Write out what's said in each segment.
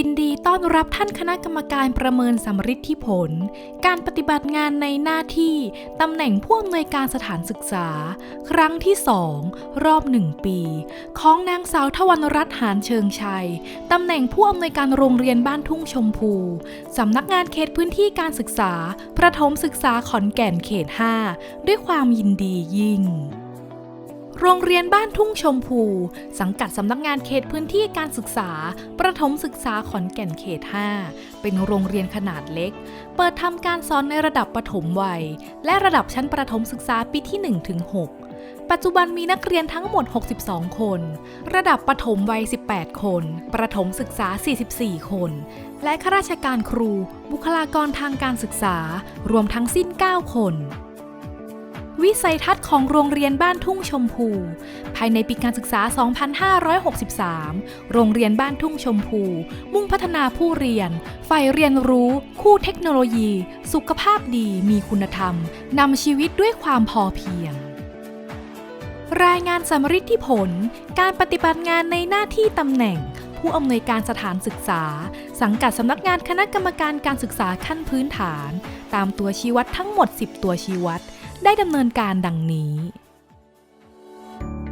ยินดีต้อนรับท่านคณะกรรมการประเมินสำฤทธิผล การปฏิบัติงานในหน้าที่ตำแหน่งผู้อำนวยการสถานศึกษา ครั้งที่2รอบ1ปี ของนางสาวทวันรัตน์หานเชิงชัยตำแหน่งผู้อำนวยการโรงเรียนบ้านทุ่งชมพูสำนักงานเขตพื้นที่การศึกษา ประถมศึกษาขอนแก่นเขต 5 ด้วยความยินดียิ่ง โรงเรียนบ้านทุ่งชมพู สังกัดสำนักงานเขตพื้นที่การศึกษา ประถมศึกษาขอนแก่นเขต 5 เป็นโรงเรียนขนาดเล็ก เปิดทำการสอนในระดับประถมวัย และระดับชั้นประถมศึกษาปีที่1ถึง6ปัจจุบันมีนักเรียนทั้งหมด 62 คน ระดับประถมวัย 18 คน ประถมศึกษา 44 คน และข้าราชการครู บุคลากรทางการศึกษา รวมทั้งสิ้น 9 คน วิสัยทัศน์ของโรงเรียนบ้านทุ่งชมพู ภายในปีการศึกษา 2563 โรงเรียนบ้านทุ่งชมพู มุ่งพัฒนาผู้เรียน ฝ่ายเรียนรู้ คู่เทคโนโลยี สุขภาพดี มีคุณธรรม นำชีวิตด้วยความพอเพียง รายงานสำริดที่ผล การปฏิบัติงานในหน้าที่ตำแหน่ง ผู้อำนวยการสถานศึกษา สังกัดสำนักงานคณะกรรมการการศึกษาขั้นพื้นฐาน ตามตัวชี้วัดทั้งหมด 10 ตัวชี้วัด ได้ดำเนินการดังนี้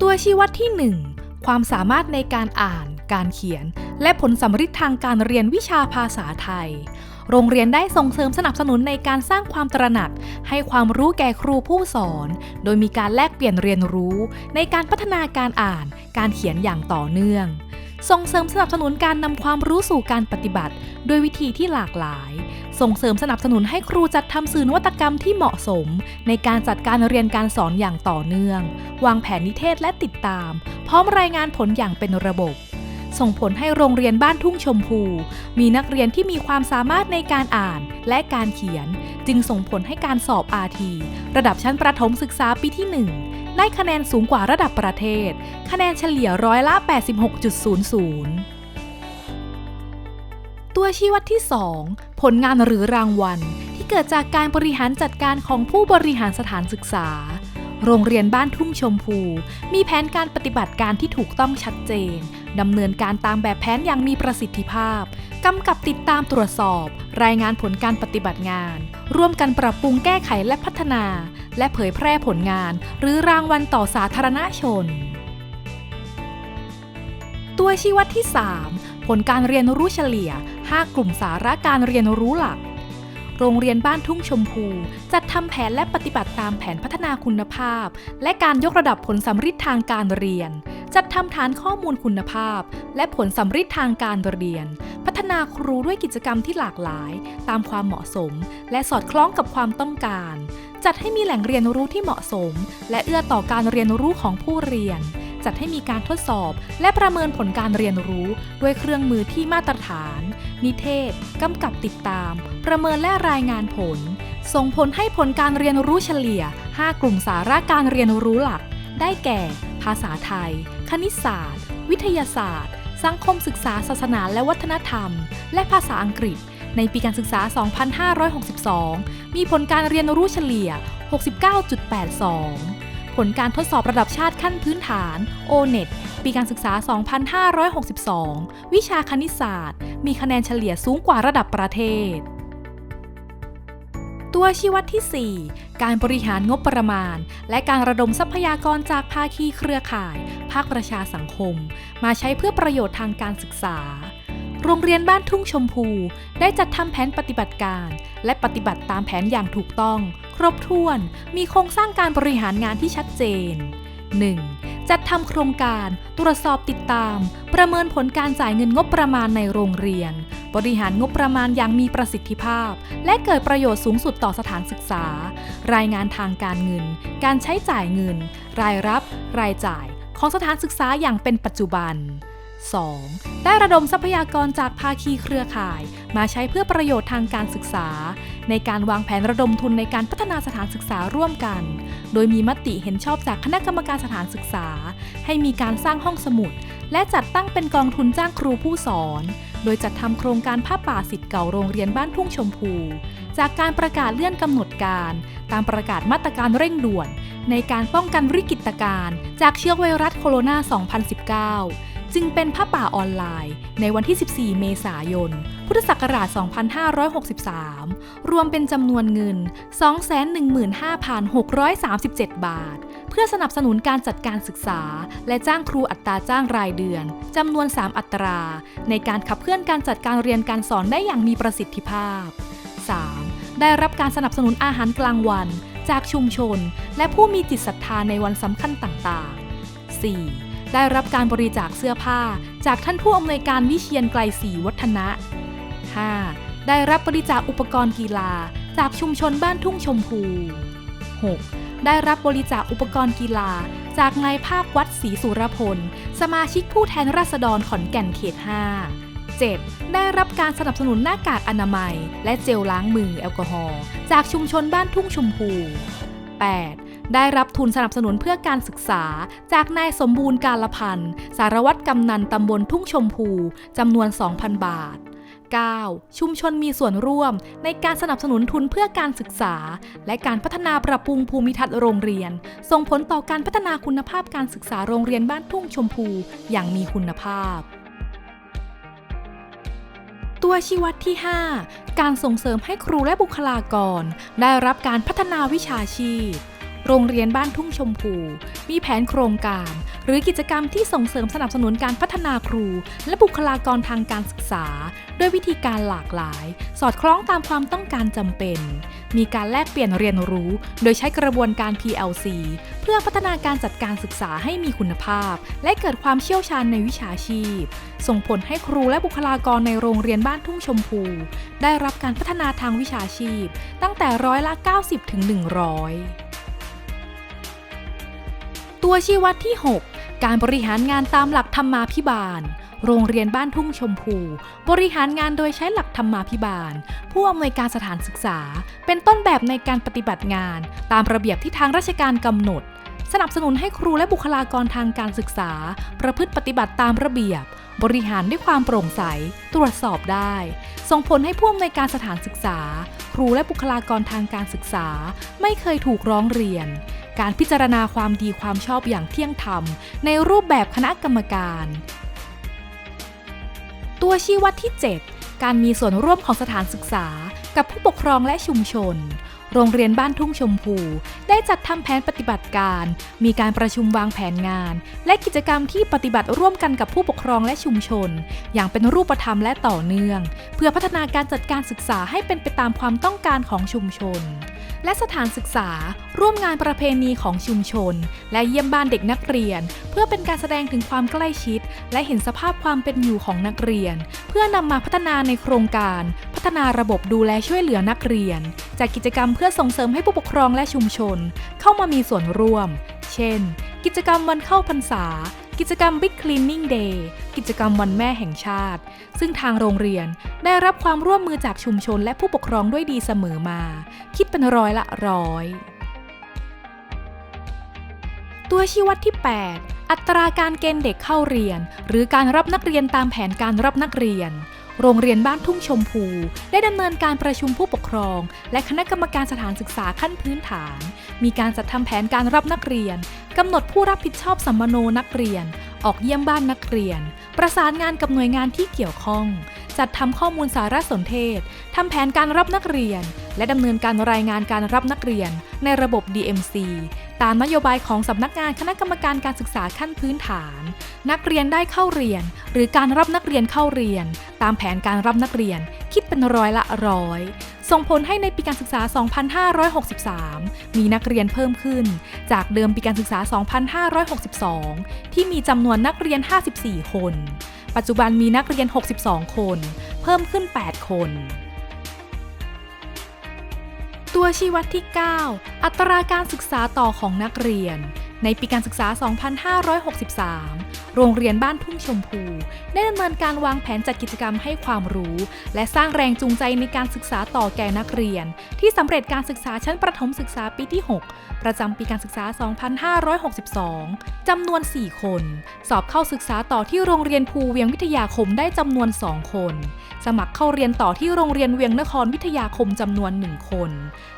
ตัวชี้วัดที่ 1 ความสามารถในการอ่าน การเขียน และผลสำฤทธิ์ทางการเรียนวิชาภาษาไทย โรงเรียนได้ส่งเสริมสนับสนุนในการสร้างความตระหนัก ให้ความรู้แก่ครูผู้สอน โดยมีการแลกเปลี่ยนเรียนรู้ ในการพัฒนาการอ่าน การเขียนอย่างต่อเนื่อง ส่งเสริมสนับสนุนการนำความรู้สู่การปฏิบัติโดยวิธีที่หลากหลาย ส่งเสริมสนับสนุนให้ครูจัดทำสื่อนวัตกรรมที่เหมาะสม ในการจัดการเรียนการสอนอย่างต่อเนื่อง วางแผนนิเทศและติดตาม พร้อมรายงานผลอย่างเป็นระบบ ส่งผลให้โรงเรียนบ้านทุ่งชมพู มีนักเรียนที่มีความสามารถในการอ่านและการเขียน จึงส่งผลให้การสอบ RT ระดับชั้นประถมศึกษาปีที่ 1 ได้คะแนนสูงกว่าระดับประเทศ คะแนนเฉลี่ยร้อยละ 86.00 ตัวชี้วัดที่ 2 ผลงานหรือรางวัล ที่เกิดจากการบริหารจัดการของผู้บริหารสถานศึกษา โรงเรียนบ้านทุ่งชมพู มีแผนการปฏิบัติการที่ถูกต้องชัดเจน ดำเนินการตามแบบแผนอย่างมีประสิทธิภาพ กำกับติดตามตรวจสอบ รายงานผลการปฏิบัติงาน ร่วมกันปรับปรุงแก้ไขและพัฒนา และเผยแพร่ผลงาน หรือรางวัลต่อสาธารณชน ตัวชี้วัดที่ 3 ผลการเรียนรู้เฉลี่ย 5 กลุ่มสาระการเรียนรู้หลัก โรงเรียนบ้านทุ่งชมพู จัด ทำแผนและปฏิบัติตามแผนพัฒนาคุณภาพ และการยกระดับผลสำฤทธิ์ทางการเรียน จัดทำฐานข้อมูลคุณภาพ และผลสำฤทธิ์ทางการเรียน พัฒนาครูด้วยกิจกรรมที่หลากหลาย ตามความเหมาะสม และสอดคล้องกับความต้องการ จัดให้มีแหล่งเรียนรู้ที่เหมาะสม และเอื้อต่อการเรียนรู้ของผู้เรียน จัดให้มีการทดสอบ และประเมินผลการเรียนรู้ ด้วยเครื่องมือที่มาตรฐาน นิเทศ กำกับติดตาม ประเมินและรายงานผล ส่งผลให้ผลการเรียนรู้เฉลี่ย 5 กลุ่มสาระการเรียนรู้หลัก ได้แก่ ภาษาไทย คณิตศาสตร์ วิทยาศาสตร์ สังคมศึกษาศาสนาและวัฒนธรรม และภาษาอังกฤษ ในปีการศึกษา 2562 มีผลการเรียนรู้เฉลี่ย 69.82 ผลการทดสอบระดับชาติขั้นพื้นฐาน O-NET ปีการศึกษา 2562 วิชาคณิตศาสตร์ มีคะแนนเฉลี่ยสูงกว่าระดับประเทศ ตัวชี้วัดที่ 4 การบริหารงบประมาณ และการระดมทรัพยากรจากภาคีเครือข่าย ภาคประชาสังคม มาใช้เพื่อประโยชน์ทางการศึกษา โรงเรียนบ้านทุ่งชมพู ได้จัดทำแผนปฏิบัติการ และปฏิบัติตามแผนอย่างถูกต้อง ครบถ้วน มีโครงสร้างการบริหารงานที่ชัดเจน 1. จัดทำโครงการ ตรวจสอบติดตาม ประเมินผลการจ่ายเงินงบประมาณในโรงเรียน บริหารงบประมาณอย่างมีประสิทธิภาพ และเกิดประโยชน์สูงสุดต่อสถานศึกษา รายงานทางการเงิน การใช้จ่ายเงิน รายรับ รายจ่าย ของสถานศึกษาอย่างเป็นปัจจุบัน 2. ได้ระดมทรัพยากรจากภาคีเครือข่าย มาใช้เพื่อประโยชน์ทางการศึกษา ในการวางแผนระดมทุนในการพัฒนาสถานศึกษาร่วมกัน โดยมีมติเห็นชอบจากคณะกรรมการสถานศึกษา ให้มีการสร้างห้องสมุด และจัดตั้งเป็นกองทุนจ้างครูผู้สอน โดยจัดทำโครงการผ้าป่าสิทธิ์เก่าโรงเรียนบ้านทุ่งชมพู จากการประกาศเลื่อนกำหนดการ ตามประกาศมาตรการเร่งด่วน ในการป้องกันวิกฤตการณ์จากเชื้อไวรัสโคโรนา 2019 จึงเป็นผ้าป่าออนไลน์ ในวันที่ 14 เมษายน พุทธศักราช 2563 รวมเป็นจำนวนเงิน 215,637 บาท เพื่อสนับสนุนการจัดการศึกษา และจ้างครูอัตราจ้างรายเดือนจำนวน 3 อัตรา ในการขับเคลื่อนการจัดการเรียนการสอนได้อย่างมีประสิทธิภาพ 3. ได้รับการสนับสนุนอาหารกลางวัน จากชุมชน และผู้มีจิตศรัทธาในวันสำคัญต่างๆ 4. ได้รับการบริจาคเสื้อผ้า จากท่านผู้อำนวยการวิเชียนไกลศรีวัฒนะ 5. ได้รับบริจาคอุปกรณ์กีฬา จากชุมชนบ้านทุ่งชมพู 6. ได้รับบริจาคอุปกรณ์กีฬา จากนายภาควัดศรีสุรพล สมาชิกผู้แทนราษฎรขอนแก่นเขต 5 7. ได้รับการสนับสนุนหน้ากากอนามัย และเจลล้างมือแอลกอฮอล์จากชุมชนบ้านทุ่งชมพู 8. ได้รับทุนสนับสนุนเพื่อการศึกษา จากนายสมบูรณ์การละพันธ์สารวัตรกำนันตำบลทุ่งชมพูจำนวน 2,000 บาท 9. ชุมชนมีส่วนร่วมในการสนับสนุนทุนเพื่อการศึกษา และการพัฒนาปรับปรุงภูมิทัศน์โรงเรียน ส่งผลต่อการพัฒนาคุณภาพการศึกษาโรงเรียนบ้านทุ่งชมพูอย่างมีคุณภาพตัวชี้วัดที่ 5 การส่งเสริมให้ครูและบุคลากร ได้รับการพัฒนาวิชาชีพ โรงเรียนบ้านทุ่งชมพู มีแผนโครงการ หรือกิจกรรมที่ส่งเสริมสนับสนุนการพัฒนาครู และบุคลากรทางการศึกษา ด้วยวิธีการหลากหลาย สอดคล้องตามความต้องการจำเป็น มีการแลกเปลี่ยนเรียนรู้ โดยใช้กระบวนการ PLC เพื่อพัฒนาการจัดการศึกษาให้มีคุณภาพ และเกิดความเชี่ยวชาญในวิชาชีพ ส่งผลให้ครูและบุคลากรในโรงเรียนบ้านทุ่งชมพู ได้รับการพัฒนาทางวิชาชีพ ตั้งแต่ร้อยละ 90ถึง100 ตัวชี้วัดที่ 6 การบริหารงานตามหลักธรรมาภิบาล โรงเรียนบ้านทุ่งชมพู บริหารงานโดยใช้หลักธรรมาภิบาล ผู้อำนวยการสถานศึกษา เป็นต้นแบบในการปฏิบัติงาน ตามระเบียบที่ทางราชการกำหนด สนับสนุนให้ครูและบุคลากรทางการศึกษา ประพฤติปฏิบัติตามระเบียบ บริหารด้วยความโปร่งใส ตรวจสอบได้ ส่งผลให้ผู้อำนวยการสถานศึกษา ครูและบุคลากรทางการศึกษา ไม่เคยถูกร้องเรียน การพิจารณาความดีความชอบอย่างเที่ยงธรรม ในรูปแบบคณะกรรมการ ตัวชี้วัดที่ 7 การมีส่วนร่วมของสถานศึกษา กับผู้ปกครองและชุมชน โรงเรียนบ้านทุ่งชมพู ได้จัดทำแผนปฏิบัติการ มีการประชุมวางแผนงาน และกิจกรรมที่ปฏิบัติร่วมกันกับผู้ปกครองและชุมชน อย่างเป็นรูปธรรมและต่อเนื่อง เพื่อพัฒนาการจัดการศึกษาให้เป็นไปตามความต้องการของชุมชน และสถานศึกษา ร่วมงานประเพณีของชุมชน และเยี่ยมบ้านเด็กนักเรียน เพื่อเป็นการแสดงถึงความใกล้ชิด และเห็นสภาพความเป็นอยู่ของนักเรียน เพื่อนำมาพัฒนาในโครงการ พัฒนาระบบดูแลช่วยเหลือนักเรียน จากกิจกรรมเพื่อส่งเสริมให้ผู้ปกครองและชุมชน เข้ามามีส่วนร่วม เช่น กิจกรรมวันเข้าพรรษา กิจกรรม Big Cleaning Day กิจกรรมวันแม่แห่งชาติ ซึ่งทางโรงเรียนได้รับความร่วมมือจากชุมชนและผู้ปกครองด้วยดีเสมอมา คิดเป็นร้อยละร้อย ตัวชี้วัดที่ 8 อัตราการเกณฑ์เด็กเข้าเรียน หรือการรับนักเรียนตามแผนการรับนักเรียนโรงเรียนบ้านทุ่งชมพู ได้ดำเนินการประชุมผู้ปกครอง และคณะกรรมการสถานศึกษาขั้นพื้นฐาน มีการจัดทำแผนการรับนักเรียน กำหนดผู้รับผิดชอบสัมมโนนักเรียน ออกเยี่ยมบ้านนักเรียน ประสานงานกับหน่วยงานที่เกี่ยวข้อง จัดทำข้อมูลสารสนเทศทำแผนการรับนักเรียน และดำเนินการรายงานการรับนักเรียนในระบบ DMC ตามนโยบายของสำนักงานคณะกรรมการการศึกษาขั้นพื้นฐาน นักเรียนได้เข้าเรียน หรือการรับนักเรียนเข้าเรียน ตามแผนการรับนักเรียนคิดเป็นร้อยละร้อยส่งผลให้ในปีการศึกษา 2563 มีนักเรียนเพิ่มขึ้น จากเดิมปีการศึกษา 2562 ที่มีจำนวนนักเรียน 54 คน ปัจจุบันมีนักเรียน 62 คน เพิ่มขึ้น 8 คน ตัวชี้วัดที่ 9 อัตราการศึกษาต่อของนักเรียน ในปีการศึกษา 2563 โรงเรียนบ้านทุ่งชมพู ได้ดำเนินการวางแผนจัดกิจกรรมให้ความรู้ และสร้างแรงจูงใจในการศึกษาต่อแก่นักเรียน ที่สำเร็จการศึกษาชั้นประถมศึกษาปีที่ 6 ประจำปีการศึกษา 2562 จำนวน 4 คน สอบเข้าศึกษาต่อที่โรงเรียนภูเวียงวิทยาคมได้จำนวน 2 คน สมัครเข้าเรียนต่อที่โรงเรียนเวียงนครวิทยาคมจำนวน 1 คน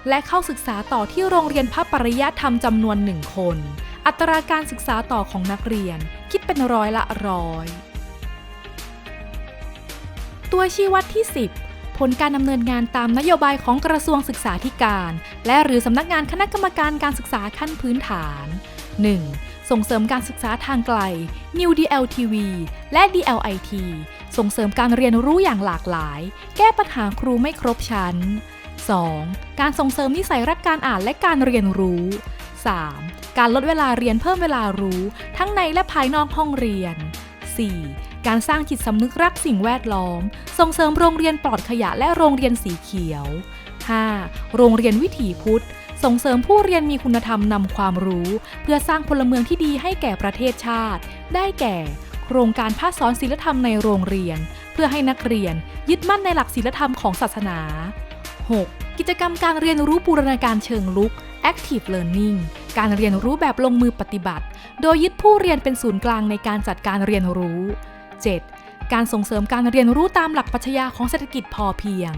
และเข้าศึกษาต่อที่โรงเรียนพระปริยธรรมจำนวน 1 คน อัตราการศึกษาต่อของนักเรียนคิดเป็นร้อยละร้อย ตัวชี้วัดที่ 10 ผลการดำเนินงานตามนโยบายของกระทรวงศึกษาธิการ และหรือสำนักงานคณะกรรมการการศึกษาขั้นพื้นฐาน 1. ส่งเสริมการศึกษาทางไกล New DLTV และ DLIT ส่งเสริมการเรียนรู้อย่างหลากหลาย แก้ปัญหาครูไม่ครบชั้น 2. การส่งเสริมนิสัยรักการอ่านและการเรียนรู้ 3. การลดเวลาเรียนเพิ่มเวลารู้ ทั้งในและภายนอกห้องเรียน 4. การสร้างจิตสำนึกรักสิ่งแวดล้อม ส่งเสริมโรงเรียนปลอดขยะและโรงเรียนสีเขียว 5. โรงเรียนวิถีพุทธ ส่งเสริมผู้เรียนมีคุณธรรมนำความรู้ เพื่อสร้างพลเมืองที่ดีให้แก่ประเทศชาติ ได้แก่ โครงการภาคสอนศิลธรรมในโรงเรียน เพื่อให้นักเรียน ยึดมั่นในหลักศีลธรรมของศาสนา 6. กิจกรรมการเรียนรู้บูรณาการเชิงลุก Active Learning การเรียนรู้แบบลงมือปฏิบัติ โดยยึดผู้เรียนเป็นศูนย์กลางในการจัดการเรียนรู้ 7. การส่งเสริมการเรียนรู้ตามหลักปรัชญาของเศรษฐกิจพอเพียง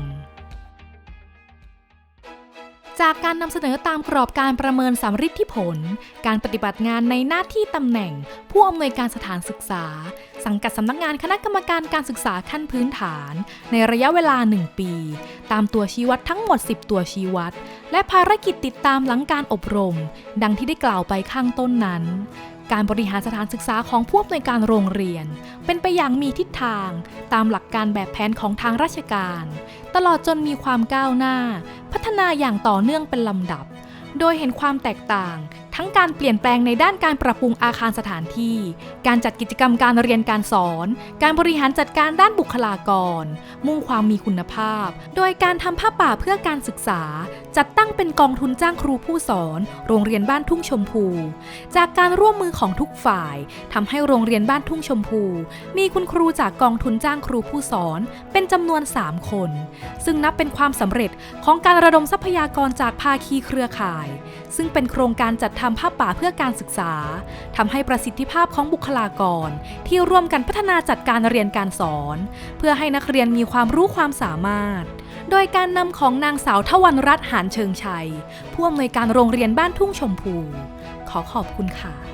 จากการนำเสนอตามกรอบการประเมินสำฤทธิผล การปฏิบัติงานในหน้าที่ตำแหน่ง ผู้อำนวยการสถานศึกษา สังกัดสำนักงานคณะกรรมการการศึกษาขั้นพื้นฐาน ในระยะเวลา 1 ปี ตามตัวชี้วัดทั้งหมด 10 ตัวชี้วัด และภารกิจติดตามหลังการอบรม ดังที่ได้กล่าวไปข้างต้นนั้น การบริหารสถานศึกษาของผู้อำนวยการโรงเรียน เป็นไปอย่างมีทิศทาง ตามหลักการแบบแผนของทางราชการ ตลอดจนมีความก้าวหน้า พัฒนาอย่างต่อเนื่องเป็นลำดับ โดยเห็นความแตกต่าง ทั้งการเปลี่ยนแปลงในด้านการปรับปรุงอาคารสถานที่ การจัดกิจกรรมการเรียนการสอน การบริหารจัดการด้านบุคลากร มุ่งความมีคุณภาพ โดยการทำผ้าป่าเพื่อการศึกษา จัดตั้งเป็นกองทุนจ้างครูผู้สอน โรงเรียนบ้านทุ่งชมพู จากการร่วมมือของทุกฝ่ายทำให้โรงเรียนบ้านทุ่งชมพู มีคุณครูจากกองทุนจ้างครูผู้สอน เป็นจำนวน 3 คน ซึ่งนับเป็นความสำเร็จของการระดมทรัพยากรจากภาคีเครือข่าย ซึ่งเป็นโครงการจัดทำผ้าป่าเพื่อการศึกษาทำให้ประสิทธิภาพของบุคลากร ที่ร่วมกันพัฒนาจัดการเรียนการสอน เพื่อให้นักเรียนมีความรู้ความสามารถ โดยการนำของนางสาวทวันรัตน์หานเชิงชัย ผู้อำนวยการโรงเรียนบ้านทุ่งชมพู ขอขอบคุณค่ะ